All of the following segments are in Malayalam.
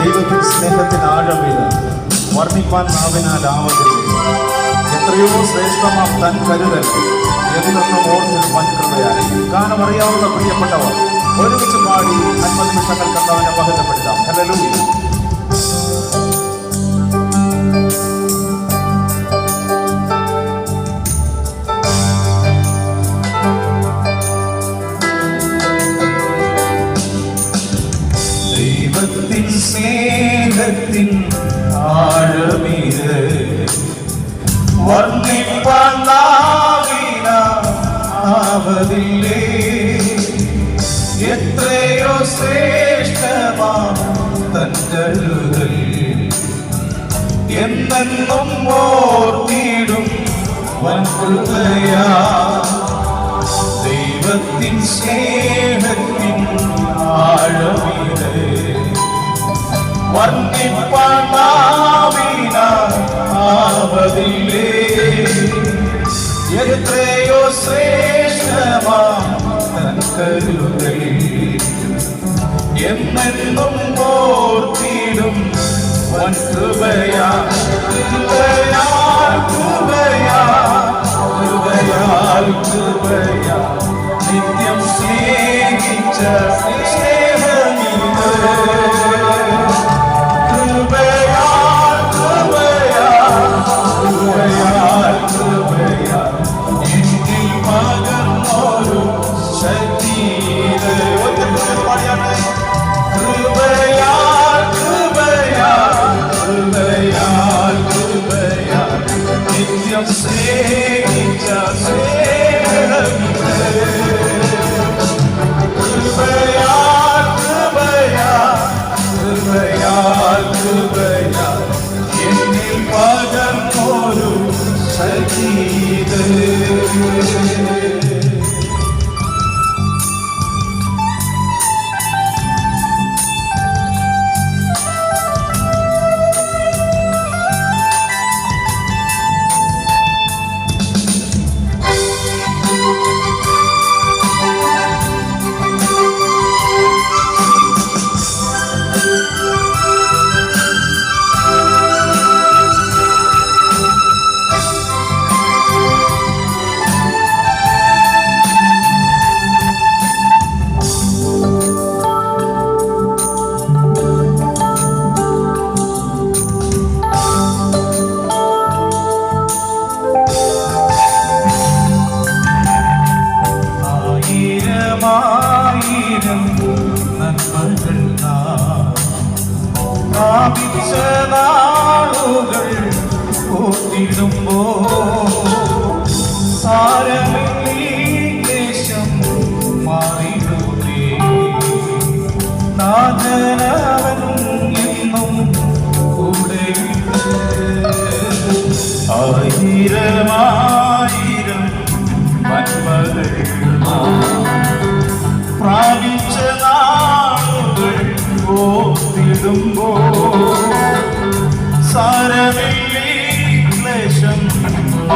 ദൈവത്തിൽ സ്നേഹത്തിന് ആഴമില്ല. വർണിപ്പാൻ നാവിനാൽ ആവതില്ല എത്രയോ ശ്രേഷ്ഠമാം തൻ കരുതൽ എന്നെന്നും ഓർത്തിൽ വൻകൃതയായി ഗാനം അറിയാവുന്ന പ്രിയപ്പെട്ടവർ ഒരുമിച്ച് പാടി അൻപത് നിമിഷങ്ങൾ കണ്ടവനെ പകരപ്പെടുത്താം ഹലലൂയ സ്നേഹത്തിൻ എത്രയോ ശ്രേഷ്ഠമാണ് തന്നരുതൽ എന്നെന്നും ഓർത്തിടും ദൈവത്തിൻ സ്നേഹത്തിൻ ആഴമീത് എത്രയോ ശ്രേഷ്ഠമാം തൻ കരുതൽ എന്നെന്നും ഓർത്തിടും വൻ കൃപയാ നിത്യം സ്നേഹിച്ച സ്നേഹമിത് പ്രാപിച്ച നാളുകൾ ഓർത്തിടുമ്പോ സാരമില്ലീ.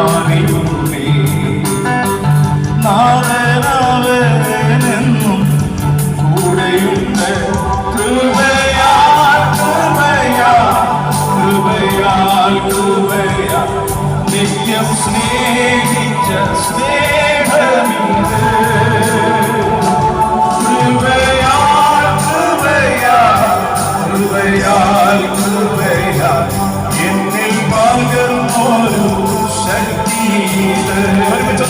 മാറിയുന്നേ നാളെന്നും കൂടെയുണ്ട്. കൃപയാൽ കൃപയാൽ കൃപയാൽ കൃപയാൽ നിത്യം സ്നേഹിച്ച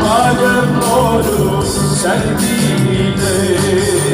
alem olur sen değil.